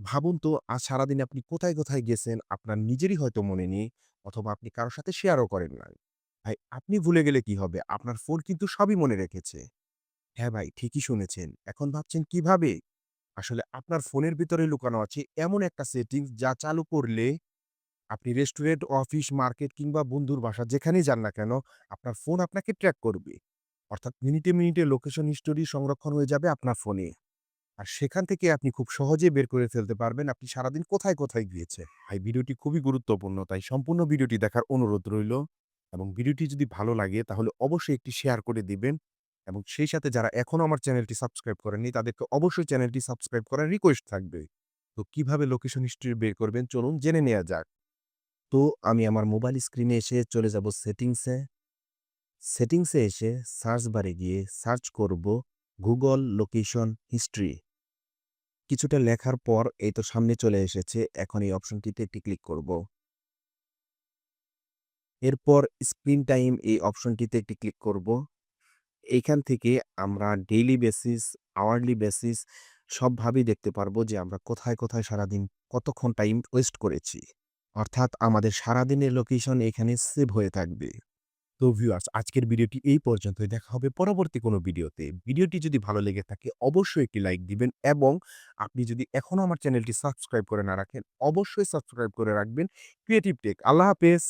ভাবুন তো আজ সারাদিন আপনি কোথায়, কোথায় গেছেন আপনার নিজেরই হয়তো মনে নেই অথবা আপনি কারোর সাথে শেয়ারও করেন নাই। ভাই আপনি ভুলে গেলে কি হবে? আপনার ফোন কিন্তু সবই মনে রেখেছে। হ্যাঁ ভাই, ঠিকই শুনেছেন। এখন ভাবছেন কীভাবে? আসলে আপনার ফোনের ভিতরে লুকানো আছে এমন একটা সেটিংস যা চালু করলে আপনি রেস্টুরেন্ট, অফিস, মার্কেট কিংবা বন্ধুর বাসা যেখানেই যান না কেন, আপনার ফোন আপনাকে ট্র্যাক করবে। অর্থাৎ মিনিটে, মিনিটে লোকেশন হিস্টোরি সংরক্ষণ হয়ে যাবে আপনার ফোনে। আর সেখান থেকে আপনি খুব সহজে বের করে ফেলতে পারবেন আপনি সারাদিন কোথায়, কোথায় গিয়েছে। ভাই ভিডিওটি খুবই গুরুত্বপূর্ণ তাই সম্পূর্ণ ভিডিওটি দেখার অনুরোধ রইল এবং ভিডিওটি যদি ভালো লাগে তাহলে অবশ্যই একটি শেয়ার করে দিবেন এবং সেই সাথে যারা এখনও আমার চ্যানেলটি সাবস্ক্রাইব করেননি তাদেরকে অবশ্যই চ্যানেলটি সাবস্ক্রাইব করার রিকোয়েস্ট থাকবে। তো কীভাবে লোকেশন হিস্ট্রি বের করবেন চলুন জেনে নেওয়া যাক। তো আমি আমার মোবাইল স্ক্রিনে এসে চলে যাব সেটিংসে। সেটিংসে এসে সার্চ বারে গিয়ে সার্চ করব গুগল লোকেশন হিস্ট্রি। কিছুটা লেখার পর এই তো সামনে চলে এসেছে। এখন এই অপশনটিতে একটি ক্লিক করব। এরপর স্ক্রিন টাইম এই অপশনটিতে একটি ক্লিক করব। এইখান থেকে আমরা ডেইলি বেসিস, আওয়ারলি বেসিস সবভাবেই দেখতে পারব যে আমরা কোথায়, কোথায় সারাদিন কতক্ষণ টাইম ওয়েস্ট করেছি। অর্থাৎ আমাদের সারাদিনের লোকেশন এখানে সেভ হয়ে থাকবে। তো ভিউয়ার্স আজকের ভিডিওটি এই পর্যন্তই। দেখা হবে পরবর্তী কোনো ভিডিওতে। ভিডিওটি যদি ভালো লেগে থাকে, অবশ্যই একটি লাইক দিবেন এবং আপনি যদি এখনও আমার চ্যানেলটি সাবস্ক্রাইব করে না রাখেন, অবশ্যই সাবস্ক্রাইব করে রাখবেন ক্রিয়েটিভ টেক। আল্লাহ হাফেজ।